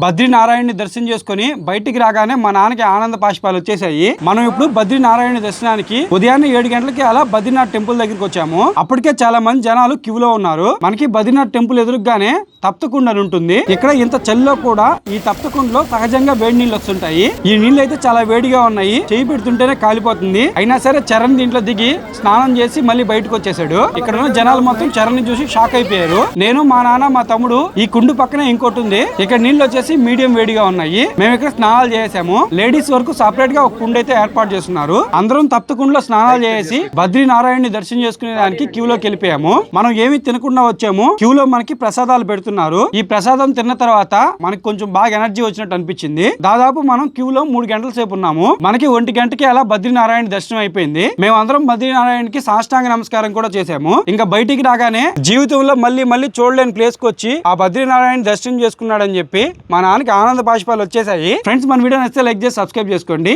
బద్రీనారాయణని దర్శనం చేసుకుని బయటికి రాగానే మా నాన్నకి ఆనంద పాష్పాలు వచ్చేసాయి మనం ఇప్పుడు బద్రీనారాయణ దర్శనానికి ఉదయాన్నే ఏడు గంటలకి అలా బద్రీనాథ్ టెంపుల్ దగ్గరికి వచ్చాము. అప్పటికే చాలా మంది జనాలు క్యూ లో ఉన్నారు. మనకి బద్రీనాథ్ టెంపుల్ ఎదురుగానే తప్తకుండా అని ఉంటుంది. ఇక్కడ ఇంత చలిలో కూడా ఈ తప్తకుండలో సహజంగా వేడి నీళ్ళు వస్తుంటాయి. ఈ నీళ్ళు అయితే చాలా వేడిగా ఉన్నాయి. చేయి పెడుతుంటేనే కాలిపోతుంది. అయినా సరే చరణ్ దీంట్లో దిగి స్నానం చేసి మళ్ళీ బయటకు వచ్చేసాడు ఇక్కడ ఉన్న జనాలు మొత్తం చరణ్ చూసి షాక్ అయిపోయారు. నేను మా నాన్న మా తమ్ముడు ఈ కుండు పక్కనే ఇంకోటి ఉంది. ఇక్కడ నీళ్ళు వచ్చేసి మీడియం వేడిగా ఉన్నాయి. మేము ఇక్కడ స్నానాలు చేసాము లేడీస్ వరకు సపరేట్గా ఒక కుండ అయితే ఏర్పాటు చేస్తున్నారు. అందరం తప్పకుండా స్నానాలు చేసి బద్రీ నారాయణని దర్శనం చేసుకునే దానికి క్యూ లోకి వెళ్ళిపోయాము. మనం ఏమి తినకుండా వచ్చాము. క్యూ లో మనకి ప్రసాదాలు పెడుతున్నారు. ఈ ప్రసాదం తిన్న తర్వాత మనకి కొంచెం బాగా ఎనర్జీ వచ్చినట్టు అనిపించింది. దాదాపు మనం క్యూ లో మూడు గంటల సేపు ఉన్నాము. మనకి ఒంటి గంటకి అలా బద్రీనారాయణ దర్శనం అయిపోయింది. మేము అందరం బద్రీనారాయణకి సాష్టాంగ నమస్కారం కూడా చేసాము. ఇంకా బయటికి రాగానే జీవితంలో మళ్ళీ మళ్ళీ చూడలేని ప్లేస్కి వచ్చి ఆ బద్రీనారాయణ దర్శనం చేసుకున్నాడని చెప్పి మా నాన్నకి ఆనంద పాశపాలు వచ్చేసాయి. ఫ్రెండ్స్ మన వీడియో నచ్చితే లైక్ చేసి సబ్స్క్రైబ్ చేసుకోండి.